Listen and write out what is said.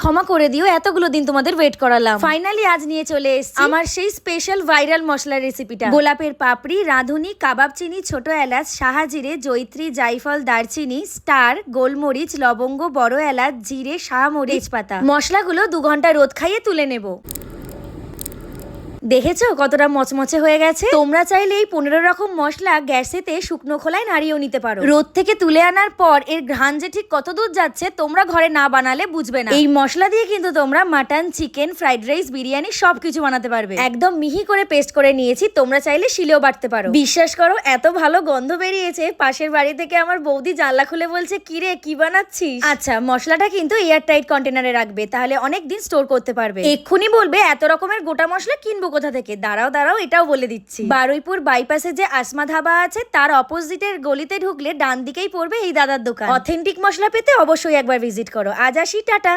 ক্ষমা করে দিও এতগুলো দিন তোমাদের ওয়েট করালাম। ফাইনালি আজ নিয়ে চলে এসেছি আমার সেই স্পেশাল ভাইরাল মশলার রেসিপিটা গোলাপের পাপড়ি রাঁধুনি কাবাব চিনি ছোট এলাচ শাহাজিরে জৈত্রী জাইফল দারচিনি স্টার গোলমরিচ লবঙ্গ বড় এলাচ জিরে শাহমরিচ পাতা মশলাগুলো দু ঘণ্টা রোদ খাইয়ে তুলে নেব। দেখেছ কতটা মচমচে হয়ে গেছে? তোমরা চাইলে এই পনেরো রকম মশলা গ্যাসেতে শুকনো খোলায় নাড়িয়েও নিতে পারো। রোদ থেকে তুলে আনার পর এর ঘ্রাণ যে ঠিক কত দূর যাচ্ছে, তোমরা ঘরে না বানালে বুঝবে না। এই মশলা দিয়ে কিন্তু তোমরা mutton, chicken, fried rice, biryani সবকিছু বানাতে পারবে। একদম মিহি করে পেস্ট করে নিয়েছি, তোমরা চাইলে শিলেও বাটতে পারো। বিশ্বাস করো, এত ভালো গন্ধ বেরিয়েছে, পাশের বাড়ি থেকে আমার বৌদি জানলা খুলে বলছে কিরে কি বানাচ্ছিস? আচ্ছা মশলাটা কিন্তু এয়ার টাইট কন্টেনারে রাখবে, তাহলে অনেক দিন স্টোর করতে পারবে। এক্ষুনি বলবে, এত রকমের গোটা মশলা কিনবো কোথা থেকে? দাঁড়াও দাঁড়াও, এটাও বলে দিচ্ছি। বারুইপুর বাইপাসে যে আসমা ধাবা আছে, তার অপোজিটের গলিতে ঢুকলে ডান দিকেই পড়বে এই দাদার দোকান। অথেন্টিক মশলা পেতে অবশ্যই একবার ভিজিট করো। আজ আসি, টাটা।